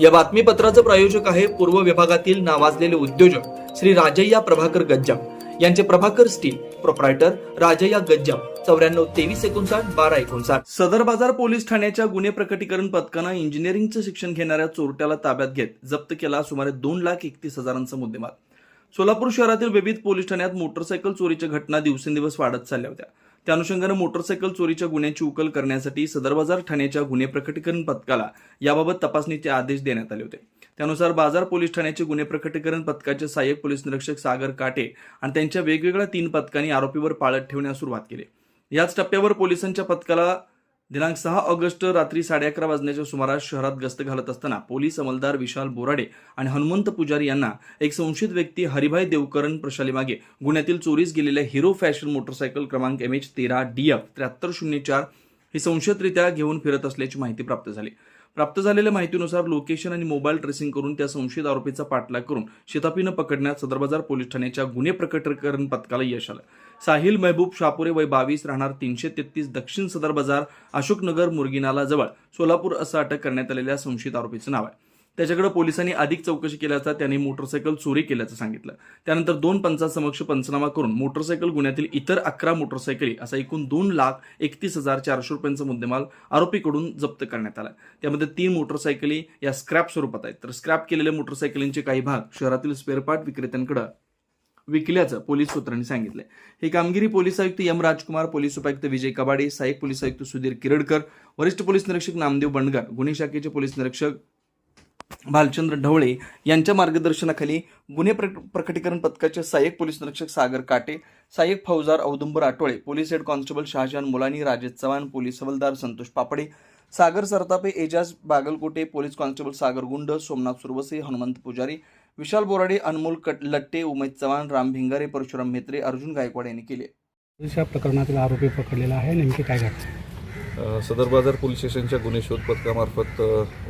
या बातमीपत्राचं प्रायोजक आहे पूर्व विभागातील नावाजलेले उद्योजक श्री राजय्या प्रभाकर गज्जाम. यांचे प्रभाकर स्टील प्रोप्रायटर राजय्या गज्जाम. चौऱ्याण्णव तेवीस एकोणसाठ बारा एकोणसाठ. सदर बाजार पोलीस ठाण्याच्या गुन्हे प्रकटीकरण पथकानं इंजिनिअरिंगचं शिक्षण घेणाऱ्या चोरट्याला ताब्यात घेत जप्त केला सुमारे दोन लाख एकतीस हजारांचा मुद्देमाल. सोलापूर शहरातील विविध पोलीस ठाण्यात मोटरसायकल चोरीच्या घटना दिवसेंदिवस वाढत चालल्या होत्या. त्या अनुषंगानं मोटरसायकल चोरीच्या गुन्ह्याची उकल करण्यासाठी सदर बाजार ठाण्याच्या गुन्हे प्रकटीकरण पथकाला याबाबत तपासणीचे आदेश देण्यात आले होते. त्यानुसार बाजार पोलीस ठाण्याचे गुन्हे प्रकटीकरण पथकाचे सहाय्यक पोलीस निरीक्षक सागर काटे आणि त्यांच्या वेगवेगळ्या तीन पथकांनी आरोपीवर पाळत ठेवण्यास सुरुवात केली. याच टप्प्यावर पोलिसांच्या पथकाला दिनांक सहा ऑगस्ट रात्री साडे अकरा वाजण्याच्या सुमारास शहरात गस्त घालत असताना पोलीस अंमलदार विशाल बोराडे आणि हनुमंत पुजारी यांना एक संशयित व्यक्ती हरिभाई देवकरण प्रशालीमागे गुन्ह्यातील चोरीस गेलेल्या हिरो फॅशन मोटरसायकल क्रमांक एम एच तेरा डी एफ त्र्याहत्तर शून्य चार ही संशयितरित्या घेऊन फिरत असल्याची माहिती प्राप्त झाली. प्राप्त झालेल्या माहितीनुसार लोकेशन आणि मोबाईल ट्रेसिंग करून त्या संशयित आरोपीचा पाठलाग करून शितापीनं पकडण्यात सदर बाजार पोलीस ठाण्याच्या गुन्हे प्रकटीकरण पथकाला यश आलं. साहिल महबूब शापुरे वय बावीस राहणार तीनशे तेहतीस दक्षिण सदर बाजार अशोकनगर मुरगिनाला जवळ. सोलापूर असं अटक करण्यात आलेल्या संशयित आरोपीचं नाव आहे. त्याच्याकडे पोलिसांनी अधिक चौकशी केल्याचा त्यांनी मोटरसायकल चोरी केल्याचं सांगितलं. त्यानंतर दोन पंचासमक्ष पंचनामा करून मोटरसायकल गुन्ह्यातील इतर अकरा मोटरसायकली असा एकूण दोन लाख एकतीस हजार चारशे रुपयांचा मुद्देमाल आरोपीकडून जप्त करण्यात आला. त्यामध्ये तीन मोटरसायकली या स्क्रॅप स्वरूपात आहेत. तर स्क्रॅप केलेल्या मोटरसायकलींचे काही भाग शहरातील स्पेअरपार्ट विक्रेत्यांकडे विकल्याचं पोलीस सूत्रांनी सांगितलंय. ही कामगिरी पोलीस आयुक्त एम राजकुमार पोलीस उपायुक्त विजय कबाडे सहाय्यक पोलीस आयुक्त सुधीर किरडकर वरिष्ठ पोलीस निरीक्षक नामदेव बंडगार गुन्हे शाखेचे पोलीस निरीक्षक भालचंद्र ढवळे यांच्या मार्गदर्शनाखाली गुन्हे प्रक- प्रकटीकरण पथकाचे सहाय्यक पोलीस निरीक्षक सागर काटे सहाय्यक फौजदार Audumbar Athawale police head constable Shahajan Mulani Rajesh Chavan police हवलदार संतोष पापडे सागर सरतापे एजाज बागलकोटे पोलीस कॉन्स्टेबल सागर गुंड सोमनाथ सुरवसे हनुमंत पुजारी विशाल बोराडे अनमोल कट लट्टे उमेद चव्हाण राम भिंगारे परशुराम मेत्रे अर्जुन गायकवाड यांनी केले. या प्रकरणातील आरोपी पकडलेला आहे. नेमकी काय घटना अ, सदर बाजार पोलीस स्टेशनच्या गुन्हे शोध पथकामार्फत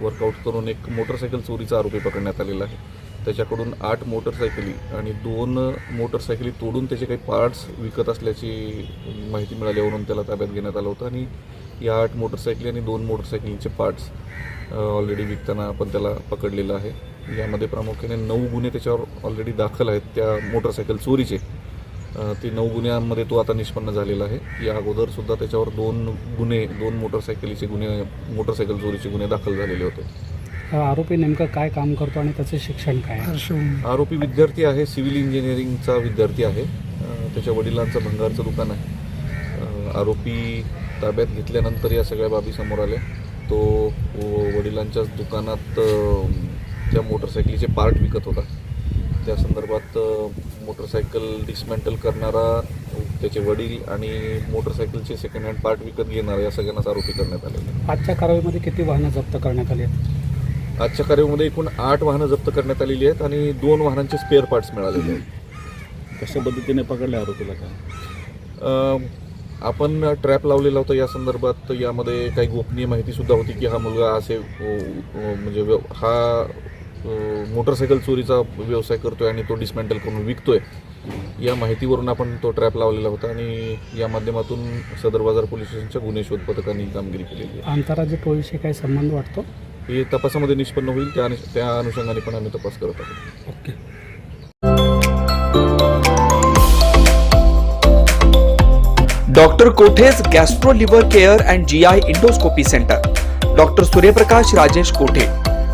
वर्कआउट करून एक मोटरसायकल चोरीचा आरोपी पकडण्यात आलेला आहे. त्याच्याकडून आठ मोटरसायकली आणि दोन मोटरसायकली तोडून त्याचे काही पार्ट्स विकत असल्याची माहिती मिळाल्यावरून त्याला ताब्यात घेण्यात आलं होतं. आणि या आठ मोटरसायकली आणि दोन मोटरसायकलींचे पार्ट्स ऑलरेडी विकताना आपण त्याला पकडलेलं आहे. यामध्ये प्रामुख्याने नऊ गुन्हे त्याच्यावर ऑलरेडी दाखल आहेत त्या मोटरसायकल चोरीचे. ते नऊ गुन्ह्यांमध्ये तो आता निष्पन्न झालेला आहे. या अगोदर सुद्धा त्याच्यावर दोन गुन्हे दोन मोटरसायकलीचे गुन्हे मोटरसायकल चोरीचे गुन्हे दाखल झालेले होते. हा आरोपी नेमकं काय काम करतो आणि त्याचं शिक्षण काय आहे? आरोपी विद्यार्थी आहे सिव्हिल इंजिनिअरिंगचा विद्यार्थी आहे. त्याच्या वडिलांचं भंगारचं दुकान आहे. आरोपी ताब्यात घेतल्यानंतर या सगळ्या बाबी समोर आल्या. तो व- वडिलांच्याच दुकानात त्या मोटरसायकलीचे पार्ट विकत होता त्या संदर्भात मोटरसायकल डिसमेंटल करणारा त्याचे वडील आणि मोटरसायकलचे सेकंड हँड पार्ट विकत घेणारा या सगळ्यांनाच आरोपी करण्यात आलेले आहे. आजच्या कारवाईमध्ये किती वाहनं जप्त करण्यात आली आहेत? आजच्या कार्यक्रमामध्ये एकूण आठ वाहनं जप्त करण्यात आलेली आहेत आणि दोन वाहनांचे स्पेअर पार्ट्स मिळालेले आहेत. कशा पद्धतीने पकडले आरोपीला काय? आपण ट्रॅप लावलेला होता या संदर्भात. यामध्ये काही गोपनीय माहिती सुद्धा होती की हा मुलगा असे म्हणजे हा मोटरसायकल चोरीचा व्यवसाय करतोय आणि तो डिसमेंटल करून विकतोय या माहितीवरून आपण तो ट्रॅप लावलेला होता आणि या माध्यमातून सदर बाजार पोलीस स्टेशनच्या गुन्हे शोध पथकाने ही कामगिरी केलेली आंतरराज्य टोळीशी काय संबंध वाटतो? आहे हे तपासामध्ये निष्पन्न होईल त्या त्या अनुषंगाने पण आम्ही तपास करत आहोत. Okay. Doctor कोठेज gastro liver care and G I endoscopy centre. Doctor Suryaprakash Rajesh Kothe?